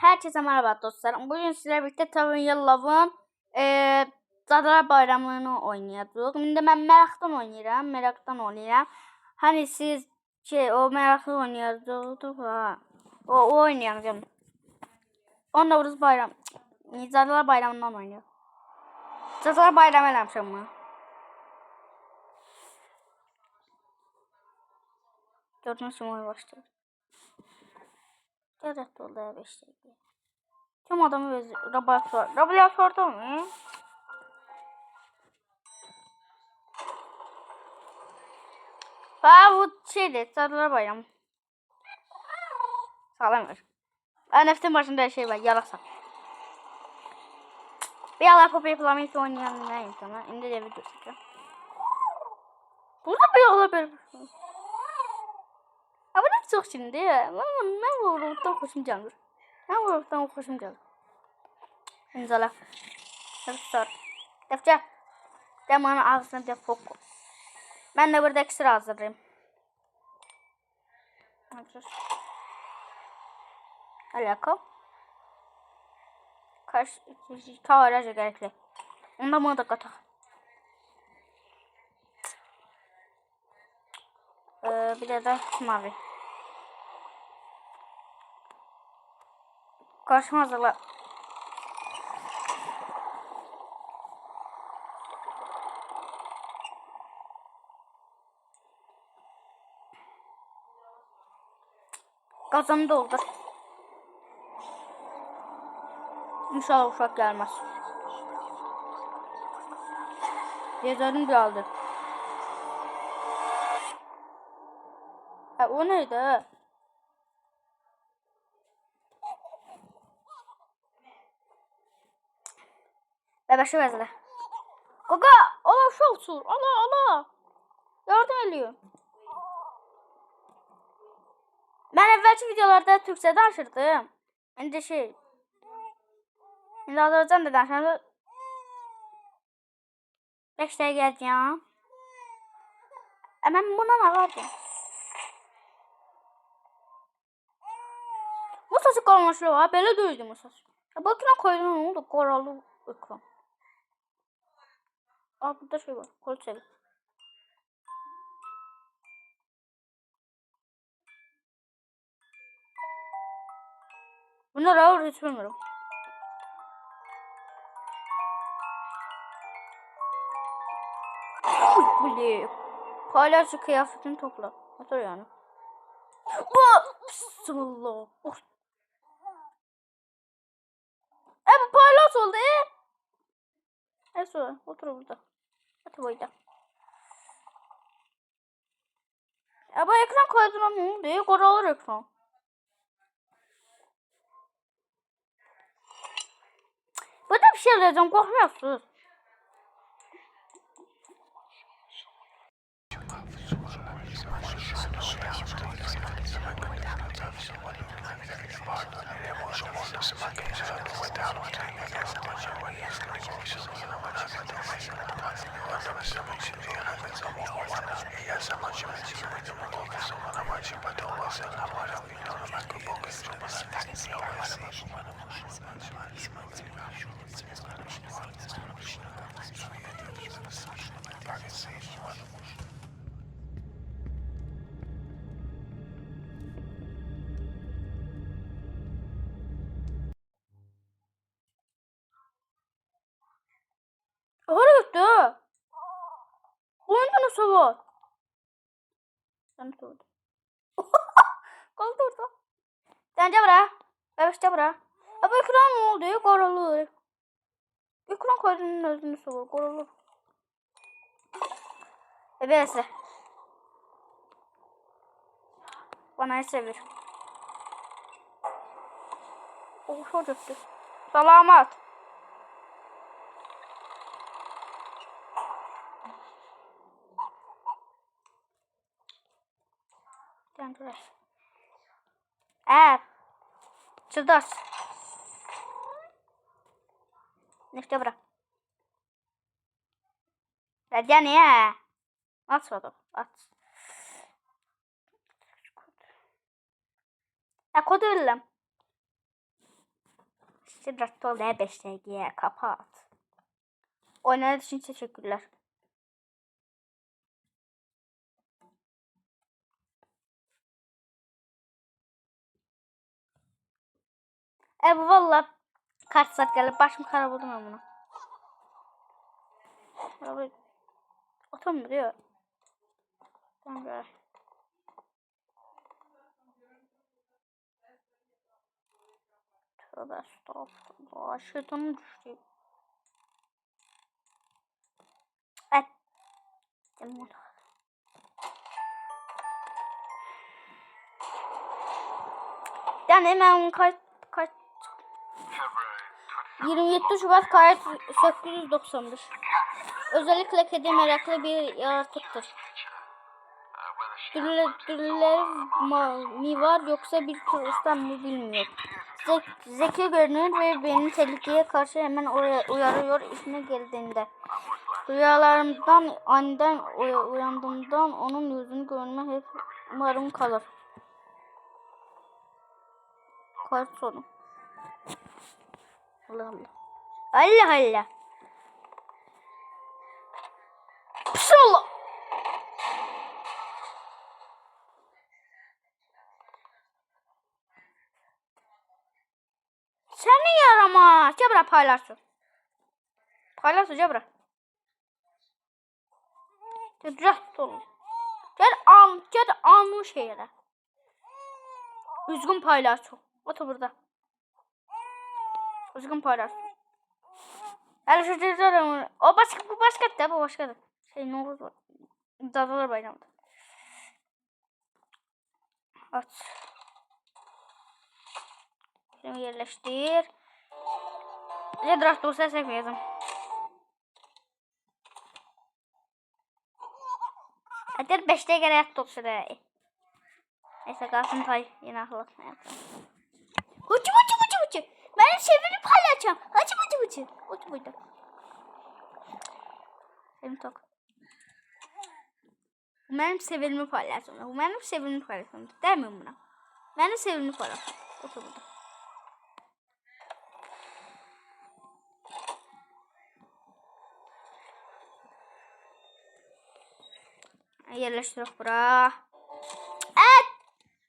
Herkese merhaba dostlarım. Bugün sizlerle birlikte Tavın Yallav'ın eee Cadılar Bayramı'nı oynayacağız. Şimdi ben meraktan oynayacağım. Meraktan oynayacağım. Hani siz şey o meraklı oynayacaktık ha. O, o oynayacağım. Onda burası bayram. Cadılar Bayramı'ndan oynuyor. Cadılar Bayramı eləmişəm mı? Gördüğünüz gibi oyun. Evet oldu ya 5 dakika. Tüm adamı öz laboratuvar. Laboratuvarda mı? Aa bu şeydi. Sarılar bayram. Sağlam ver. Aa neftin başında her şey var. Yalaksa. Bir yalan pop yapılamayı oynayan ne insana. Şimdi de video çekiyor. Burada bir ne çok şimdi ya. Ben, robottan hoşum gelir. Ben robottan hoşum gelir. İmzala. Defter. Defter. Demanın ağzına def koku. Ben de burada ekstra hazırlayayım. Hazır. Alaka. Kaç iki kavaraja gerekli. Onda mı da katak. Ee, bir de de mavi. Karşıma hazırla. Kazanı doldur. İnşallah uşak gelmez. Yazarım geldi. Ha, o neydi? Bebeşi vezle. Kaka, ala şu olsun. Ala, ala. Yardım ediyor. Ben evvelki videolarda Türkçe danışırdım. Şimdi şey. Şimdi Azerbaycan da danışırdım. Beşte geleceğim. E ben buna ne vardı? Bu saçı kalmışlı var. Böyle dövdüm bu saç. Ya bakın koydum ne oldu? Koralı ekran. Aa burada şey var. Kol çevir. Bunlar ağır hiç bilmiyorum. Uy bile. Palyaço kıyafetini topla. Otur yani. Bismillah. Of. E bu palyaço oldu e. Neyse otur burada. Otur burada. Bu ekran kaydına ne oldu? Karalır ekran. Burada bir şey alacağım korkmuyorsunuz. Oraya Var? Sen sordu. Kaldı orada. Sence bura. Bebekte bura. Abi ekran ne oldu? Karalır. Ekran kaydının özünü sorur. Karalır. Bebeğesi. Bana sevir. Oh, çok öptü. Eee. Çıldır. İşte bırak. Radya ne ya? At foto. At. Ya kodu. Dikkatli ol ya 5 TL'ye kapat. Oynadığınız için teşekkürler. E valla kaç saat geldi başım karab oldu ben buna. Abi oturmuyor. Tamam böyle. Tövbe estağfurullah. Şeytanım düştü. Et. Canım Yani hemen kaç 27 Şubat kayıt 891. Özellikle kedi meraklı bir yaratıktır. Türleri mi var yoksa bir turistten mi bilmiyor. Zek, zeki görünür ve beni tehlikeye karşı hemen uya- uyarıyor işine geldiğinde. Rüyalarımdan aniden uy- uyandığımdan onun yüzünü görme hep umarım kalır. Kart sonu. Allah Allah. Allah Allah. Bismillah. Seni yarama. Cebra paylaşsın. Paylaşsın Cebra. Rahat ol. Gel am, gel amı şehre. Üzgün paylaşsın. Otur burada. Üzgün paylaşsın. Her şey cezarım. O başka bu başka da bu başka da. Şey ne olur. Dadalar bayramda. Aç. Şimdi yerleştir. Ne draft olsa sevmiyordum. Hadi 5'te göre yak top sıra. Neyse kalsın tay yine uçu uçu uçu. Ben çevirip paylaşacağım. Uçu uçu uçu. Uçu uçu. Benim tok. Benim sevimli paylaşım. Bu benim sevimli paylaşım. Değil mi buna? Benim sevimli paylaşım. Otur burada. Yerleştirip bura. Evet.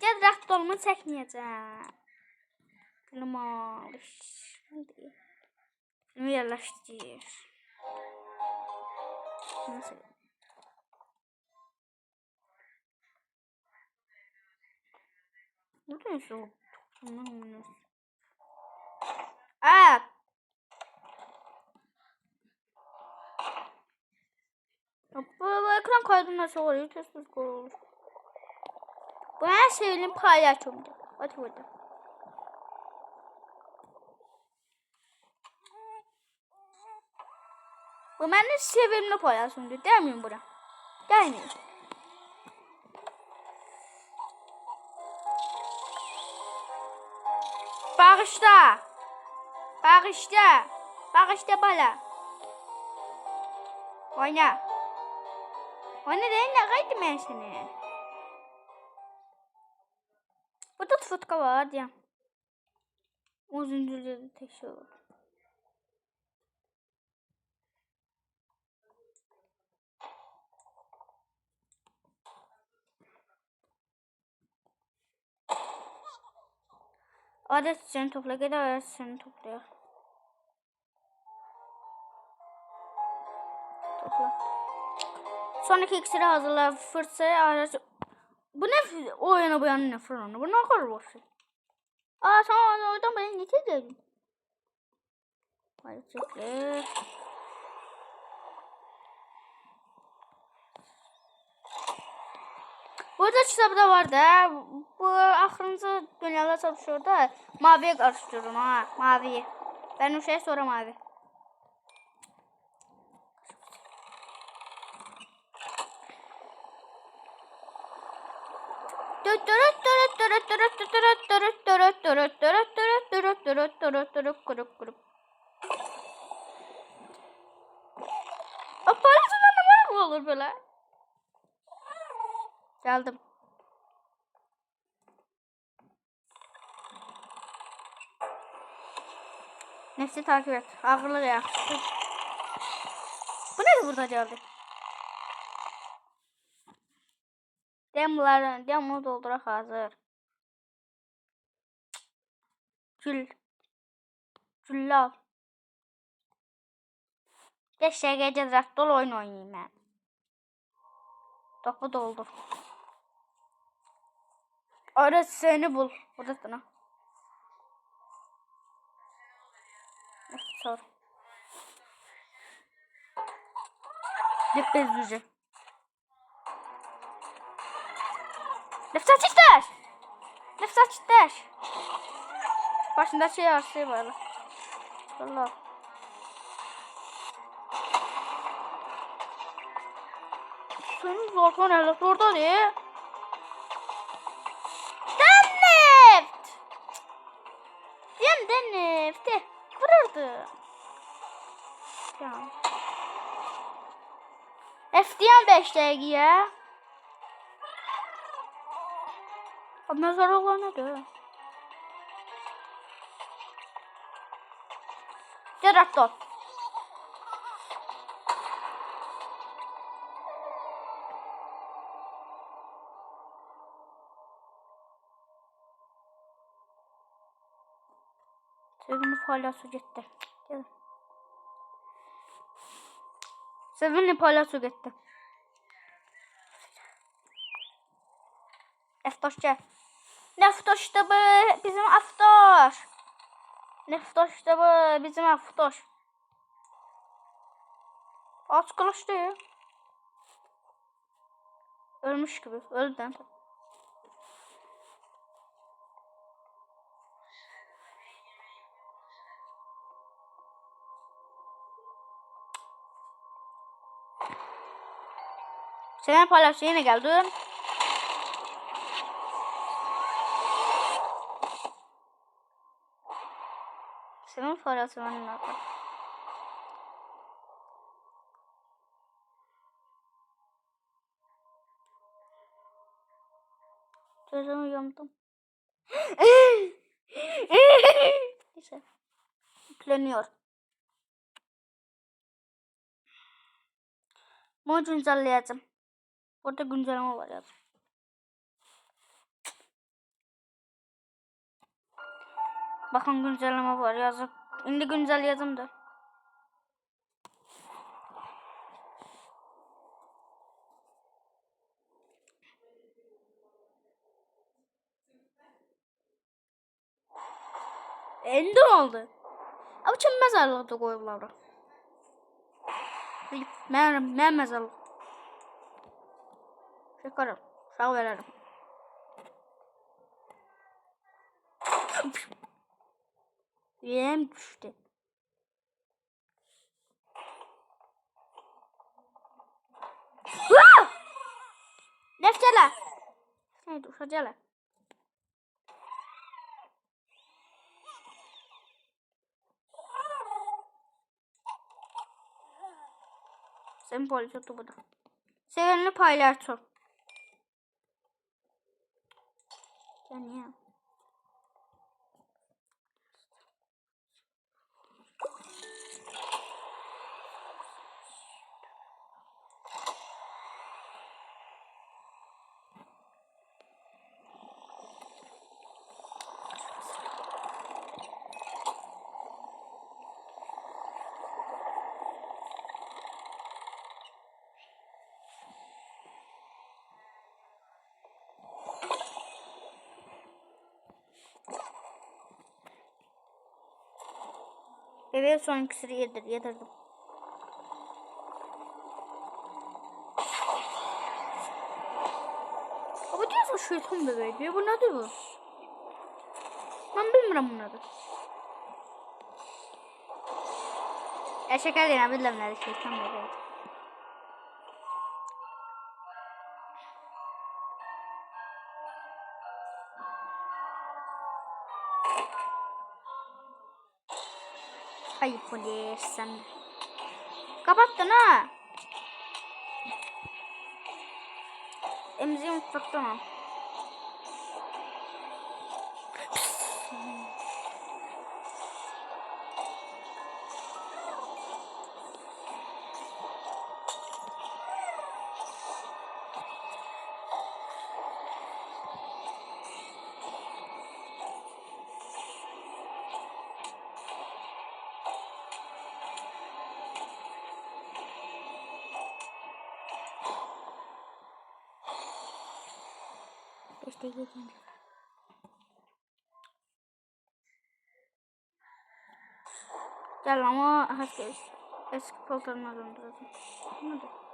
Gel rahat olma çəkməyəcəm. Film alış. Film yerleştir. Nasıl? Bu da nasıl? Evet. Bu, bu ekran kaydı nasıl oluyor? Test olur. Bu her şeyin paylaşımdı. Hadi burada. Bu benim sevimli paylaşımdı. Değil miyim bura? Değil miyim? Bağışla. Bağışla. Bağışla bala. Oyna. Oyna değil ne kaydı ben seni? Burada tutka var ya. O zincirleri tek şey Adet seni topla gel adet seni topluyor. Topla. Sonraki iksiri hazırla. Fırsatı araç. Bu ne o yana bu yana ne fırlanı? Bu ne kadar boş şey. Aa tamam oradan ben ne dedim? Hadi çekle. Burada kitabda var da bu axırıncı dünyada çalışıyor da maviye karıştırıyorum ha maviyi. Benim şey sonra mavi. Aparatına ne var olur böyle? Geldim. Nefsi takip et. Ağırlık yaxşı. Bu nedir burada geldi? Demoları, demo doldurak hazır. Gül. Güllə al. Dəqiqə gəzək dol oyun oynayayım mən. Topu doldur. Ara seni bul. Buradasın ha. Sor. Git bezücü. Nefes açıklar. Nefes açıklar. Başında şey var şey var. Allah. Senin zaten evet orada değil. 5 dəqiqəyə. Məzar olan nədir? Gel raptor. Sevimli palyaço gitti. Gel. Sevimli palyaço gitti. Eftoş gel. Neftoş da bu bizim Aftoş. Neftoş da bu bizim Aftoş. Aç kılıç değil. Ölmüş gibi. Öldü. Senin paylaşı yine geldi. Paylaşı benim nerede? Gözümü yumdum. Neyse. Yükleniyor. Bunu güncelleyeceğim. Burada güncelleme var yazım. Bakın güncelleme var yazıp. Şimdi güncelleyeceğim de. Ende oldu. Ama da koyuyorlar. bura. Ben, ben mezarlık. Çıkarım. Sağ veririm. Yeğen düştü. Uşacele. Sen polis otu burada. Sevenini paylaşın. Yani ya. Bebeğe son iksiri yedir, yedirdim. Ama diyorsun şeytan bebeği diyor. Bu nedir bu? Ben bilmiyorum bu nedir. Ya şeker değil, bilmem nedir şeytan bebeği. Ay polis sen. Kapattın ha. Emziği mutfakta mı? Yedinci. Gel ama herkes eski paltarına döndürelim. Hadi.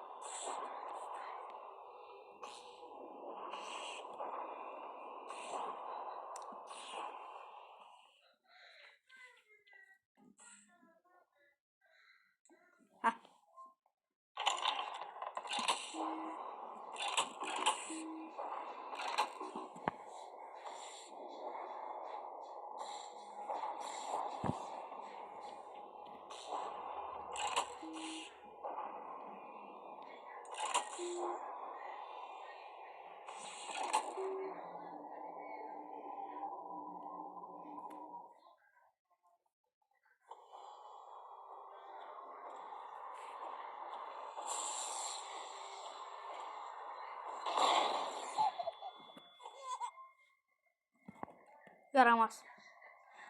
Yaramaz.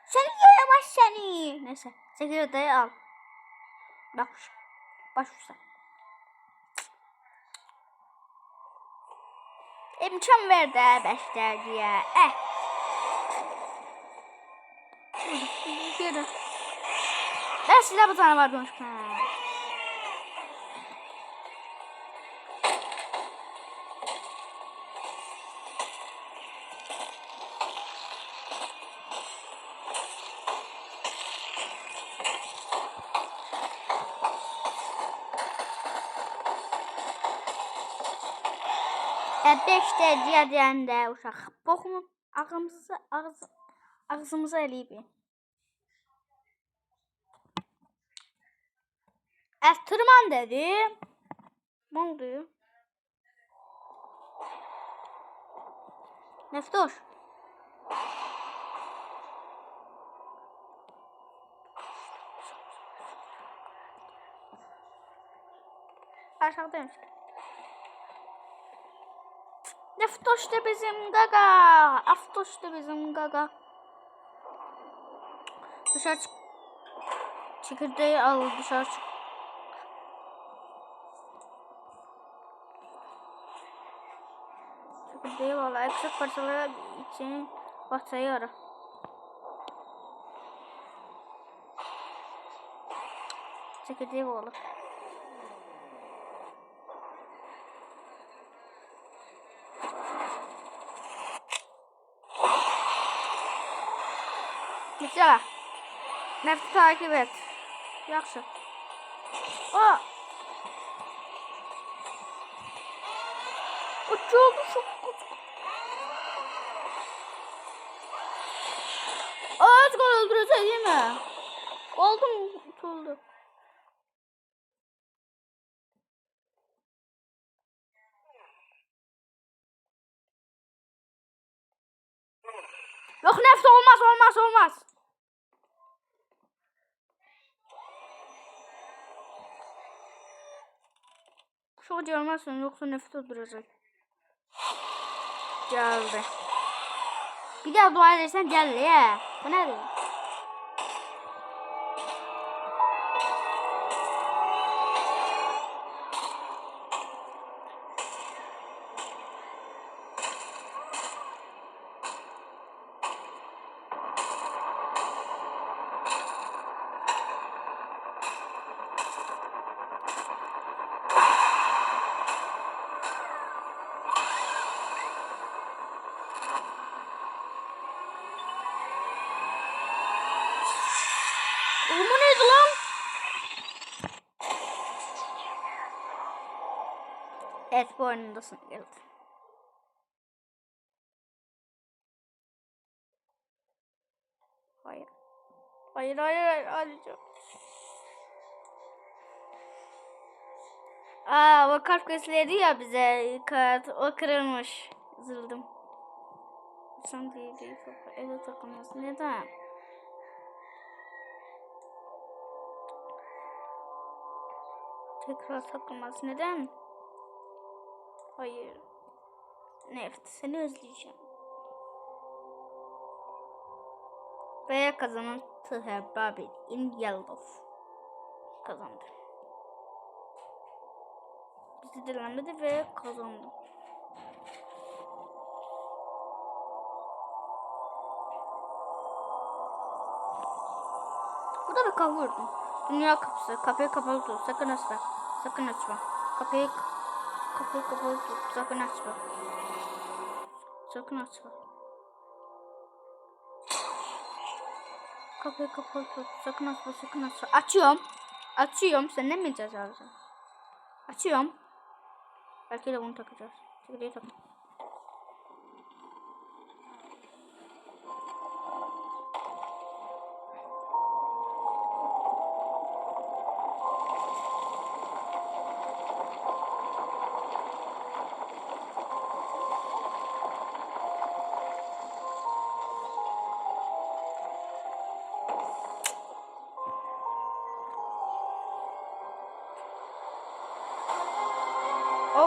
Seni yaramaz seni. Neyse. Sekiz odayı al. Bak Baş usta. İmkan ver de beşler diye. Eh. Ben silah bu tane var demiş. 5 dərəcə deyəndə uşaq boxumuz ağzımızı ağz, ağzımıza eləyib. Əstırman dedi. Nə oldu? Neftoş. Aşağıdaymış. Neftoş bizim gaga. Aftoş bizim gaga. Dışarı çık. Çekirdeği al dışarı çık. Çekirdeği valla eksik parçalara için bahçeyi ara. Çekirdeği valla. Güzel. Nefti takip et. Yaxşı. O. Uçuldu çok küçük. Az kal öldürecek değil mi? Oldu mu? Çok gelmezsen yoksa nefret öldürecek. Geldi. Bir daha dua edersen geldi ya. Bu nedir? Oyundasın geldi. Hayır. Hayır hayır hayır alacağım. Aa o kalp gösterdi ya bize kart o kırılmış. Üzüldüm. Sen değil değil. Eve takılmaz. Neden? Tekrar takılmaz. Neden? Hayır. Neft seni özleyeceğim. Veya kazanan Tıhe Babil in Yellow kazandı. Bizi dilenmedi ve kazandı. Burada bir kavurdum. Dünya kapısı. Kapıyı kapalı tut. Sakın açma. Sakın açma. Kapıyı kapıyı kapalı tut. Sakın açma. Sakın açma. Kapıyı kapalı tut. Sakın açma. Sakın açma. Açıyorum. Açıyorum. Sen ne mi ceza? Açıyorum. Belki de bunu takacağız. Çekirdeği tak.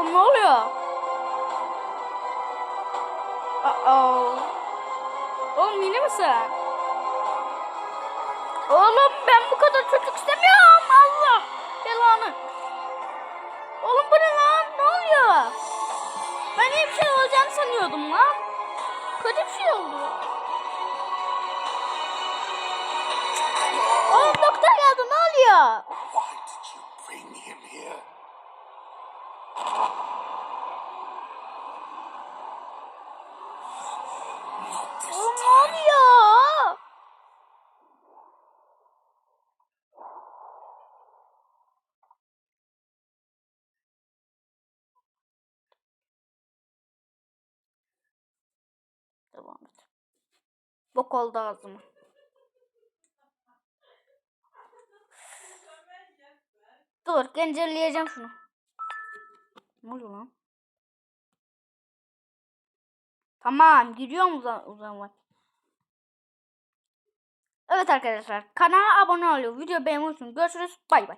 Oğlum ne oluyor? Uh-oh. Oğlum yine mi sen? Oğlum ben bu kadar çocuk istemiyorum. Allah belanı. Oğlum bu ne lan? Ne oluyor? Ben iyi bir şey olacağını sanıyordum lan. Kötü bir şey oldu. Oğlum doktor geldi ne oluyor? Time. oluyor? Devam et. Bok oldu ağzıma. Dur gencelleyeceğim şunu. Ne oluyor lan? Tamam giriyorum o zaman. Evet arkadaşlar kanala abone olup video unutmayın. Görüşürüz. Bay bay.